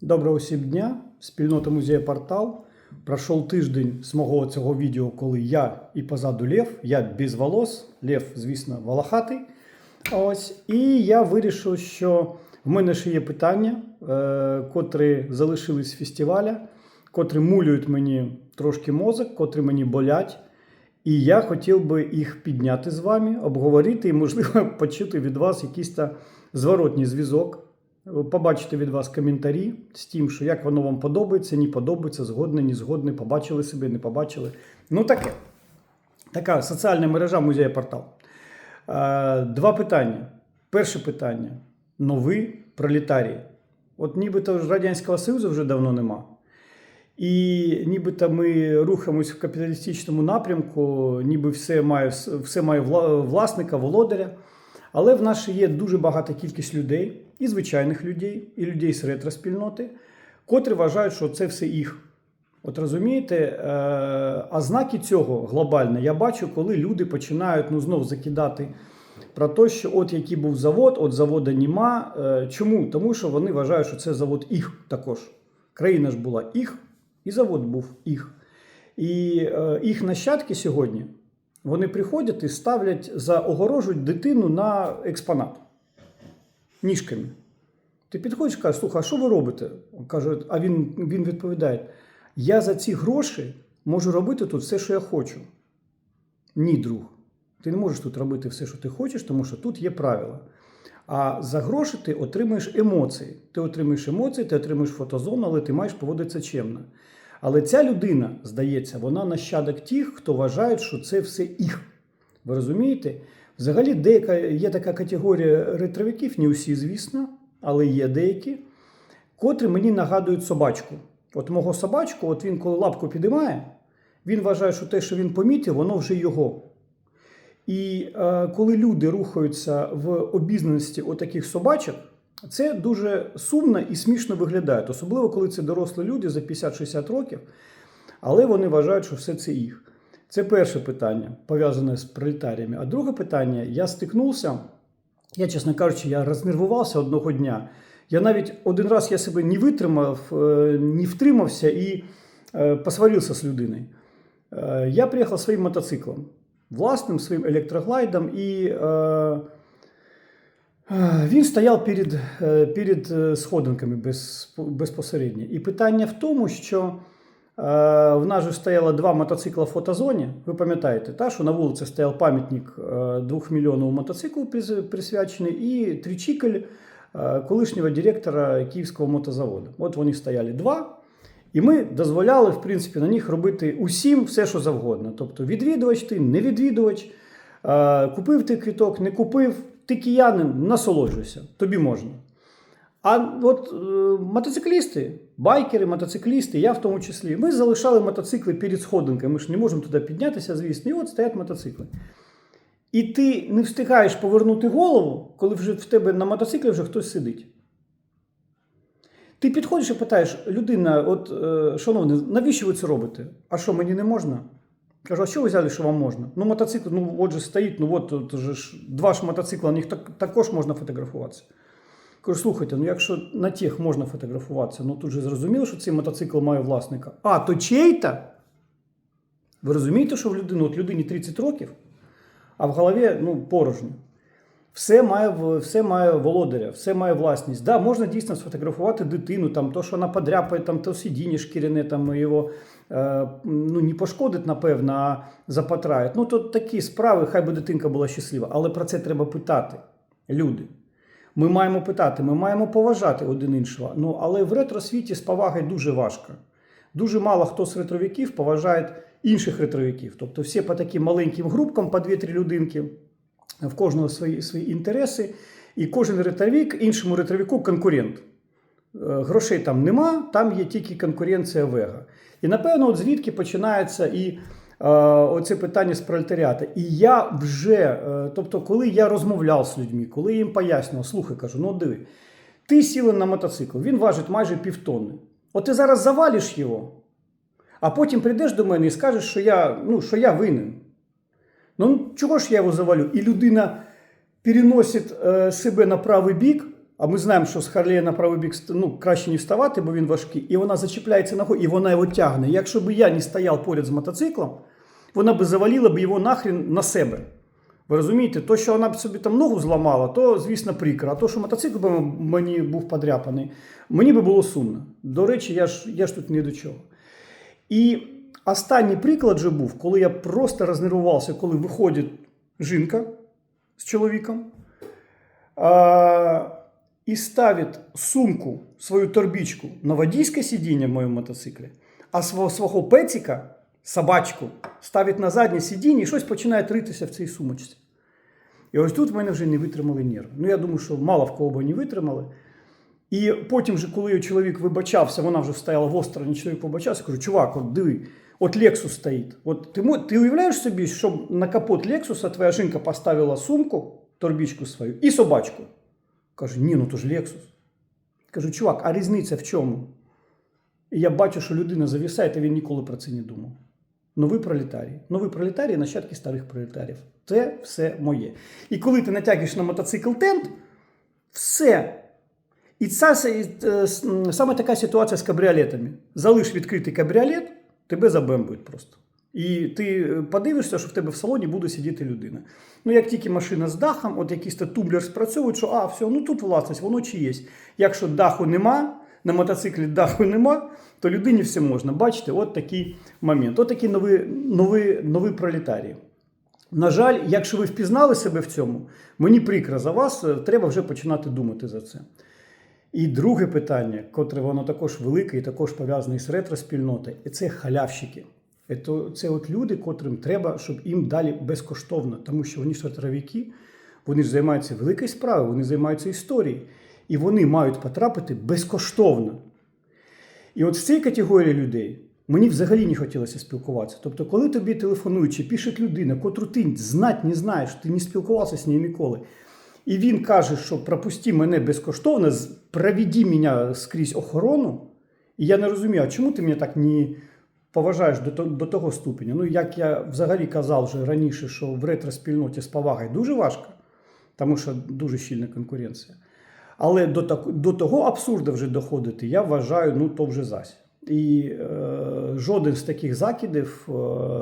Доброго всім дня, спільнота музею Портал. Пройшов тиждень з мого цього відео, коли я і позаду Лев, я без волос, Лев, звісно, волохатий. Ось. І я вирішив, що в мене ще є питання, е, котрі залишились з фестиваля, котрі мулюють мені трошки мозок, котрі мені болять. І я хотів би їх підняти з вами, обговорити і, можливо, почути від вас якийсь зворотній зв'язок побачити від вас коментарі з тим, що як воно вам подобається, не подобається, згодне, не згодне, побачили себе, не побачили. Ну таке. Така соціальна мережа музею портал. Е, Два питання. Перше питання: новий пролетарій. От нібито ж Радянського Союзу вже давно нема. І нібито ми рухаємось в капіталістичному напрямку, ніби все має, все має власника, володаря. Але в нас є дуже багата кількість людей, і звичайних людей, і людей з ретро-спільноти, котрі вважають, що це все їх. От розумієте, е, а знаки цього глобально я бачу, коли люди починають ну, знов закидати про те, що от який був завод, от заводу нема. Е, Чому? Тому що вони вважають, що це завод їх також. Країна ж була їх, і завод був їх. І е, їх нащадки сьогодні вони приходять і ставлять за огорожують дитину на експонат ніжками. Ти підходиш і кажеш, слухай, а що ви робите? Каже, а він, він відповідає: Я за ці гроші можу робити тут все, що я хочу. Ні, друг. Ти не можеш тут робити все, що ти хочеш, тому що тут є правила. А за гроші ти отримуєш емоції. Ти отримуєш емоції, ти отримуєш фотозону, але ти маєш поводитися чемно. Але ця людина, здається, вона нащадок тих, хто вважає, що це все їх. Ви розумієте? Взагалі, деяка є така категорія ретровиків, не усі, звісно, але є деякі, котрі мені нагадують собачку. От мого собачку, от він коли лапку підіймає, він вважає, що те, що він помітив, воно вже його. І е, коли люди рухаються в обізнаності отаких собачок, це дуже сумно і смішно виглядає, особливо коли це дорослі люди за 50-60 років, але вони вважають, що все це їх. Це перше питання, пов'язане з пролетаріями. А друге питання, я стикнувся, я, чесно кажучи, я рознервувався одного дня. Я навіть один раз я себе не витримав, е, не втримався і е, посварився з людиною. Е, Я приїхав своїм мотоциклом, власним своїм електроглайдом, і він стояв перед, перед сходинками безпосередньо. І питання в тому, що в нас же стояло два мотоцикла в фотозоні. Ви пам'ятаєте, та, що на вулиці стояв пам'ятник е, двохмільйонному мотоциклу присвячений і тричікель е, колишнього директора Київського мотозаводу. От вони стояли два. І ми дозволяли, в принципі, на них робити усім все, що завгодно. Тобто, відвідувач ти, не відвідувач, е, купив ти квіток, не купив, ти киянин, насолоджуйся, тобі можна. А от е, мотоциклісти, байкери, мотоциклісти, я в тому числі, ми залишали мотоцикли перед сходинками. Ми ж не можемо туди піднятися, звісно, і от стоять мотоцикли. І ти не встигаєш повернути голову, коли вже в тебе на мотоциклі вже хтось сидить. Ти підходиш і питаєш, людина, от, е, шановний, навіщо ви це робите? А що, мені не можна? Кажу, а що ви взяли, що вам можна? Ну, мотоцикл, ну от же стоїть, ну от, от же ж два ж мотоцикла, на них так, також можна фотографуватися. Кажу, слухайте, ну якщо на тих можна фотографуватися, ну тут же зрозуміло, що цей мотоцикл має власника. А, то чей-то? Ви розумієте, що в людини, от людині 30 років, а в голові ну, порожньо. Все має, все має володаря, все має власність. Да, можна дійсно сфотографувати дитину, там, то, що вона подряпає, там, то сидіння шкіряне, там, його е, ну, не пошкодить, напевно, а запотрає. Ну, то такі справи, хай би дитинка була щаслива. Але про це треба питати, люди. Ми маємо питати, ми маємо поважати один іншого. Ну, але в ретро-світі з повагою дуже важко. Дуже мало хто з ретровиків поважає інших ретровиків. Тобто всі по таким маленьким групкам, по 2-3 людинки, в кожного свої, свої інтереси, і кожен ретровік іншому ретровіку конкурент. Е, Грошей там нема, там є тільки конкуренція вега. І напевно, от звідки починається і оце питання з пролетаріата. І я вже, е, тобто, коли я розмовляв з людьми, коли їм пояснював, слухай, кажу, ну диви, ти сіли на мотоцикл, він важить майже півтонни. От ти зараз завалиш його, а потім прийдеш до мене і скажеш, що я, ну, що я винен. Ну чого ж я його завалю? І людина переносить е, себе на правий бік, А ми знаємо, що з Харлея на правий бік ну, краще не вставати, бо він важкий, і вона зачіпляється ногою, і вона його тягне. Якщо б я не стояв поряд з мотоциклом, вона б завалила б його нахрен на себе. Ви розумієте, то, що вона б собі там ногу зламала, то, звісно, прикро. А то, що мотоцикл би мені був подряпаний, мені би було сумно. До речі, я ж, я ж тут ні до чого. І останній приклад же був, коли я просто рознервувався, коли виходить жінка з чоловіком а, і ставить сумку, свою торбічку на водійське сидіння в моєму мотоциклі, а свого, свого пецика, собачку, ставить на заднє сидіння і щось починає ритися в цій сумочці. І ось тут в мене вже не витримали нерви. Ну, я думаю, що мало в кого би не витримали. І потім, же, коли чоловік вибачався, вона вже стояла в острові, чоловік побачався, кажу, чувак, от диви, от Lexus стоїть. От ти, ти уявляєш собі, щоб на капот Лексуса твоя жінка поставила сумку, торбічку свою і собачку. Каже, ні, ну то ж Lexus. Кажу, чувак, а різниця в чому? І я бачу, що людина завісає, та він ніколи про це не думав. Новий пролетарій. Новий пролетарій нащадки старих пролетарів. Це все моє. І коли ти натягуєш на мотоцикл тент, все. І с- е, саме така ситуація з кабріолетами. Залиш відкритий кабріолет, тебе забембують просто. І ти е, подивишся, що в тебе в салоні буде сидіти людина. Ну, як тільки машина з дахом, от якийсь то тумблер спрацьовують, що а, все, ну тут власність, воно чи є. Якщо даху нема, на мотоциклі даху нема, то людині все можна. Бачите, от такий момент. От такі нові, нові, нові пролетарії. На жаль, якщо ви впізнали себе в цьому, мені прикро за вас, е, треба вже починати думати за це. І друге питання, котре воно також велике і також пов'язане з ретро-спільнотою, і це халявщики. Це, це от люди, котрим треба, щоб їм далі безкоштовно, тому що вони ж вони ж займаються великою справою, вони займаються історією. І вони мають потрапити безкоштовно. І от з цієї категорії людей мені взагалі не хотілося спілкуватися. Тобто, коли тобі телефонують чи пише людина, котру ти знать не знаєш, ти не спілкувався з нею ніколи. І він каже, що пропусти мене безкоштовно, проведи мене скрізь охорону. І я не розумію, а чому ти мене так не поважаєш до, до того ступеня? Ну, як я взагалі казав вже раніше, що в ретро-спільноті з повагою дуже важко, тому що дуже щільна конкуренція. Але до, так, до того абсурду вже доходити, я вважаю, ну то вже зась. І е, жоден з таких закидів е,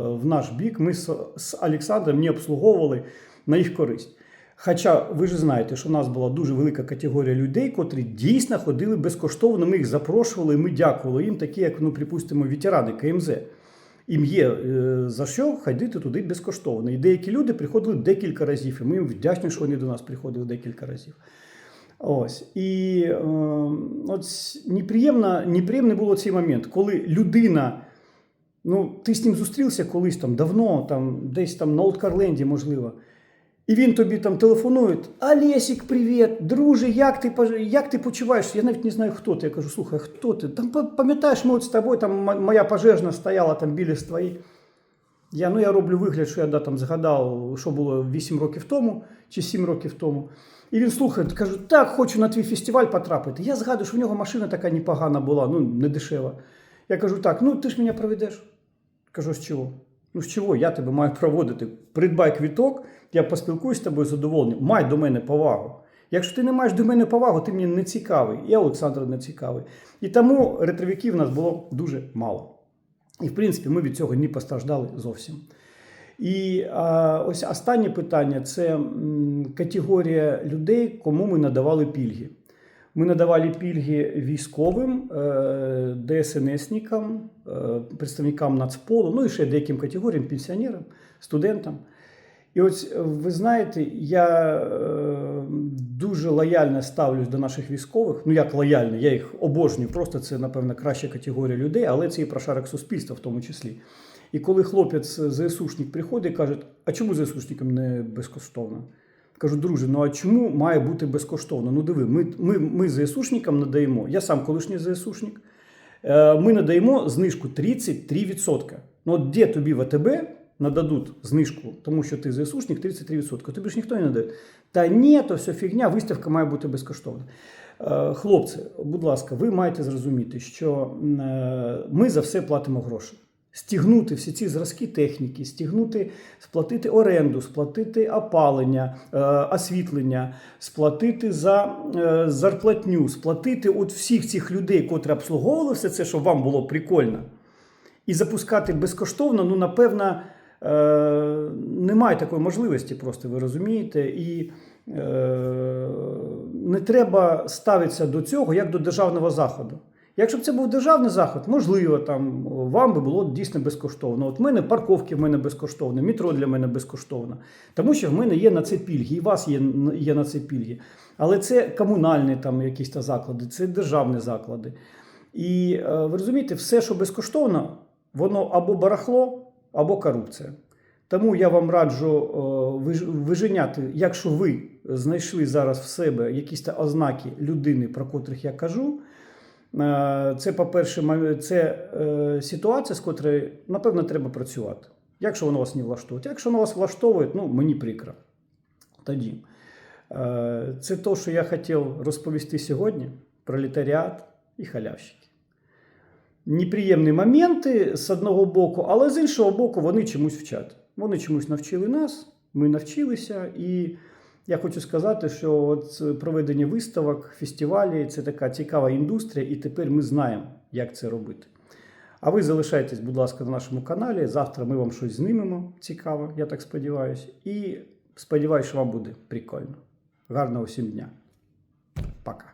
в наш бік ми з, з Олександром не обслуговували на їх користь. Хоча ви ж знаєте, що в нас була дуже велика категорія людей, котрі дійсно ходили безкоштовно. Ми їх запрошували, ми дякували їм, такі, як, ну, припустимо, ветерани КМЗ. Їм є е, за що ходити туди безкоштовно. І деякі люди приходили декілька разів, і ми їм вдячні, що вони до нас приходили декілька разів. Ось. І е, от неприємно, неприємний був цей момент, коли людина, ну, ти з ним зустрівся колись там давно, там, десь там на Олдкарленді, можливо. І він тобі там телефонує: Олесік, привіт, друже, як ти, як ти почуваєшся? Я навіть не знаю, хто ти. Я кажу, слухай, хто ти? Там пам'ятаєш, ми от з тобою, там моя пожежна стояла там біля з. Я, ну, я роблю вигляд, що я да, там згадав, що було 8 років тому чи 7 років тому. І він слухає, кажу, так, хочу на твій фестиваль потрапити. Я згадую, що в нього машина така непогана була, ну, не дешева. Я кажу, так, ну ти ж мене проведеш. Кажу, з чого? Ну, з чого? Я тебе маю проводити. Придбай квіток, я поспілкуюсь з тобою задоволенням. Май до мене повагу. Якщо ти не маєш до мене повагу, ти мені не цікавий. Я Олександр не цікавий. І тому ретровиків в нас було дуже мало. І, в принципі, ми від цього не постраждали зовсім. І а, ось останнє питання це м, категорія людей, кому ми надавали пільги. Ми надавали пільги військовим, е, ДСНСникам, е, представникам Нацполу, ну і ще деяким категоріям, пенсіонерам, студентам. І ось е, ви знаєте, я дуже лояльно ставлюсь до наших військових. Ну як лояльно, я їх обожнюю. Просто це, напевно, краща категорія людей, але це і прошарок суспільства в тому числі. І коли хлопець ЗСУшник приходить і каже, а чому ЗСУшникам не безкоштовно? Кажу, друже, ну а чому має бути безкоштовно? Ну диви, ми, ми, ми ЗСУшникам надаємо, я сам колишній ЗСУшник, е, ми надаємо знижку 33%. Ну от де тобі в АТБ нададуть знижку, тому що ти ЗСУшник 33%, тобі ж ніхто не надає. Та ні, то все фігня, виставка має бути безкоштовна. Е, Хлопці, будь ласка, ви маєте зрозуміти, що е, ми за все платимо гроші. Стягнути всі ці зразки техніки, стягнути, сплатити оренду, сплатити опалення, е, освітлення, сплатити за е, зарплатню, сплатити от всіх цих людей, котрі обслуговували все це, щоб вам було прикольно. І запускати безкоштовно, ну, напевно, е, немає такої можливості, просто ви розумієте. І не треба ставитися до цього як до державного заходу. Якщо б це був державний заход, можливо, там вам би було дійсно безкоштовно. От в мене парковки в мене безкоштовні, метро для мене безкоштовно. Тому що в мене є на це пільги, і у вас є, є на це пільги. Але це комунальні там якісь заклади, це державні заклади. І е, ви розумієте, все, що безкоштовно, воно або барахло, або корупція. Тому я вам раджу е, виженяти, якщо ви знайшли зараз в себе якісь ознаки людини, про котрих я кажу. Е, Це, по-перше, це е, ситуація, з котрою, напевно, треба працювати. Якщо воно вас не влаштовує. Якщо воно вас влаштовує, ну мені прикро. Тоді. Е, Це те, що я хотів розповісти сьогодні: пролетаріат і халявщики. Неприємні моменти з одного боку, але з іншого боку, вони чомусь вчать. Вони чомусь навчили нас, ми навчилися. І я хочу сказати, що от проведення виставок, фестивалі це така цікава індустрія, і тепер ми знаємо, як це робити. А ви залишайтесь, будь ласка, на нашому каналі. Завтра ми вам щось знімемо цікаве, я так сподіваюся. І сподіваюся, що вам буде прикольно. Гарного всім дня. Пока.